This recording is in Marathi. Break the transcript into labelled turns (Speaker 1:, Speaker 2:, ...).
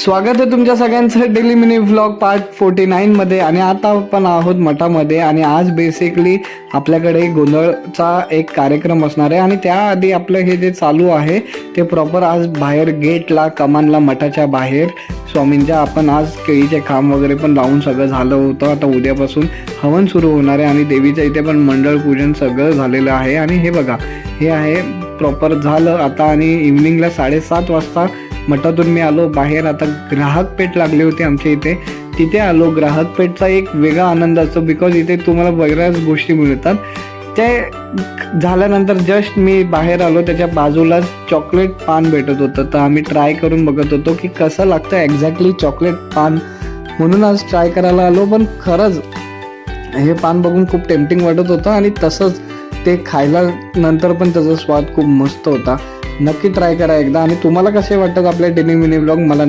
Speaker 1: स्वागत आहे तुमच्या सगळ्यांचं daily mini vlog part forty नाईनमध्ये आणि आता आपण आहोत मठामध्ये आणि आज बेसिकली आपल्याकडे गोंधळचा एक कार्यक्रम असणार आहे. आणि त्याआधी आपलं हे जे चालू आहे ते प्रॉपर आज बाहेर गेटला कमानला मठाच्या बाहेर. स्वामींच्या आपण आज केळीचे खांब वगैरे पण लावून सगळं झालं होतं. आता उद्यापासून हवन सुरू होणार आहे आणि देवीच्या इथे पण मंडळ पूजन सगळं झालेलं आहे. आणि हे बघा हे आहे प्रॉपर झालं आता आणि इव्हनिंगला साडेसात वाजता मठातून मी आलो. बाहेर आता ग्राहक पेठ लागली होती आमच्या इथे. तिथे आलो. ग्राहक पेठचा एक वेगळा आनंद असतो बिकॉज इथे तुम्हाला बऱ्याच गोष्टी मिळतात. ते झाल्यानंतर जस्ट मी बाहेर आलो. त्याच्या बाजूलाच चॉकलेट पान भेटत होतं. तर आम्ही ट्राय करून बघत होतो की कसं लागतं एक्झॅक्टली चॉकलेट पान म्हणून आज ट्राय करायला आलो. पण खरंच हे पान बघून खूप टेम्पटिंग वाटत होतं आणि तसंच ते खायला नंतर पण त्याचा स्वाद खूप मस्त होता. नक्की ट्राय करा एकदा. आणि तुम्हाला कसे वाटतात आपले डेली मिनी ब्लॉग मला नक्की